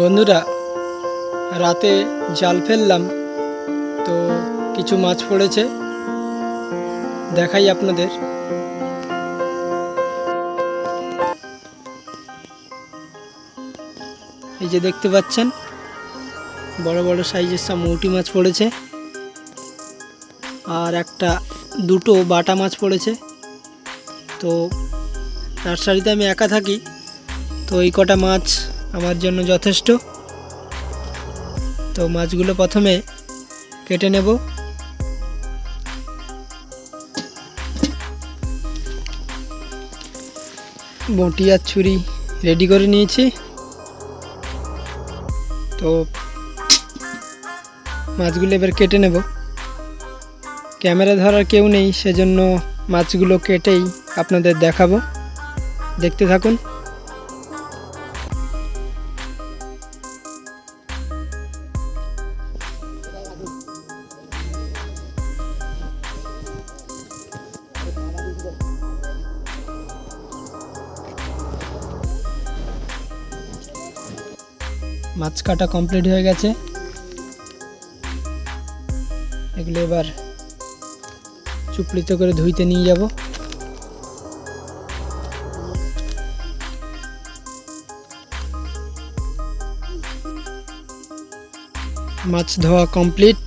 বন্ধুরা, রাতে জাল ফেললাম, তো কিছু মাছ পড়েছে, দেখাই আপনাদের। এই যে দেখতে পাচ্ছেন, বড় বড় সাইজের সব মৌটি মাছ পড়েছে, আর একটা দুটো বাটা মাছ পড়েছে। তো নার্সারিতে আমি একা থাকি, তো এই কটা মাছ আমার জন্য যথেষ্ট। তো মাছগুলো প্রথমে কেটে নেব। বটি আর ছুরি রেডি করে নিয়েছি। তো মাছগুলো এবার কেটে নেব। ক্যামেরা ধরার কেউ নেই, সেজন্য মাছগুলো কেটেই আপনাদের দেখাবো। দেখতে থাকুন। মাছ কাটা কমপ্লিট হয়ে গেছে। এগুলো এবার চুপড়িতে করে ধুইতে নিয়ে যাব। মাছ ধোয়া কমপ্লিট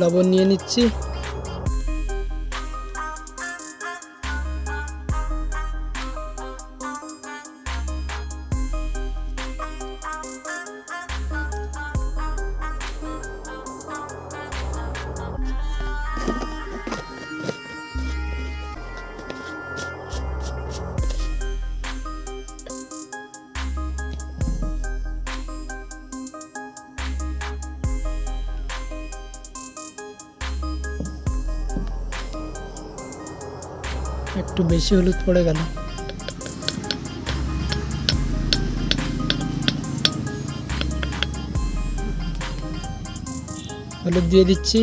লবণ নিয়ে নিচ্ছি। একটু বেশি হলুদ পড়ে গেল। হলুদ দিয়ে দিচ্ছি।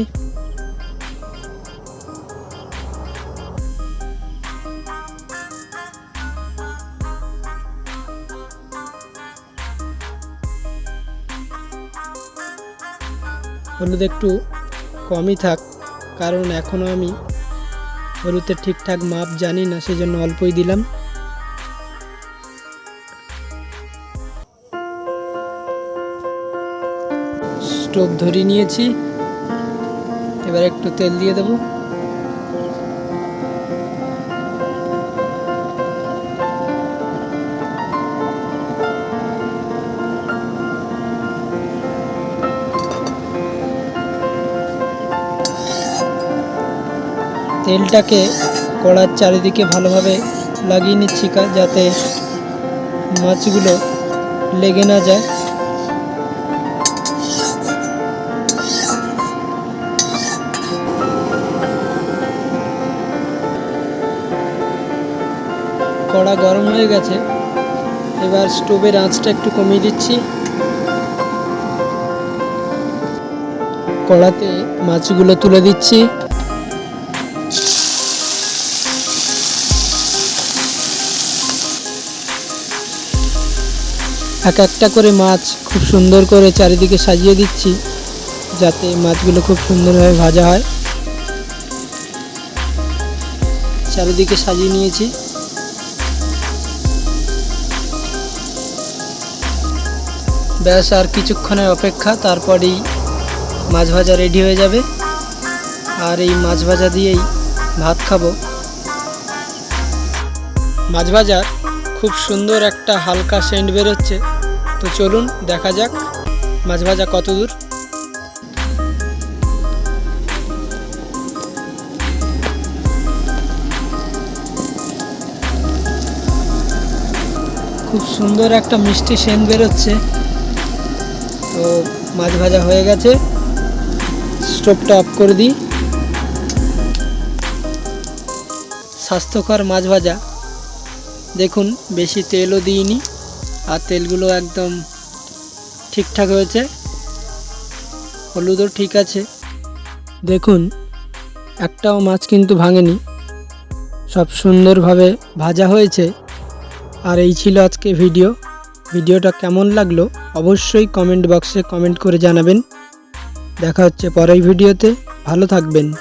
হলুদ একটু কমই থাক, কারণ এখনও আমি হলুদের ঠিকঠাক মাপ জানি না, সেজন্য অল্পই দিলাম। স্টোভ ধরিয়ে নিয়েছি। এবার একটু তেল দিয়ে দেবো। তেলটাকে কড়ার চারিদিকে ভালোভাবে লাগিয়ে নিচ্ছি যাতে মাছগুলো লেগে না যায়। কড়া গরম হয়ে গেছে। এবার স্টোভের আঁচটা একটু কমিয়ে দিচ্ছি। কড়াতে মাছগুলো তুলে দিচ্ছি। এক একটা করে মাছ খুব সুন্দর করে চারিদিকে সাজিয়ে দিচ্ছি, যাতে মাছগুলো খুব সুন্দরভাবে ভাজা হয়। চারিদিকে সাজিয়ে নিয়েছি। ব্যাস, আর কিছুক্ষণের অপেক্ষা, তারপরেই মাছ ভাজা রেডি হয়ে যাবে। আর এই মাছ ভাজা দিয়েই ভাত খাব। মাছ ভাজার খুব সুন্দর একটা হালকা সেন্ট বেরোচ্ছে। তো চলুন, দেখা যাক মাছ ভাজা কত দূর। খুব সুন্দর একটা মিষ্টি সেন্ট বেরোচ্ছে। তো মাছ ভাজা হয়ে গেছে। স্টোভটা অফ করে দিই। স্বাস্থ্যকর মাছ ভাজা। দেখুন, বেশি তেলও দিইনি, আর তেলগুলো একদম ঠিকঠাক হয়েছে। হলুদও ঠিক আছে। দেখুন, একটাও মাছ কিন্তু ভাঙেনি। সব সুন্দরভাবে ভাজা হয়েছে। আর এই ছিল আজকে ভিডিও। ভিডিওটা কেমন লাগল অবশ্যই কমেন্ট বক্সে কমেন্ট করে জানাবেন। দেখা হচ্ছে পরের ভিডিওতে। ভালো থাকবেন।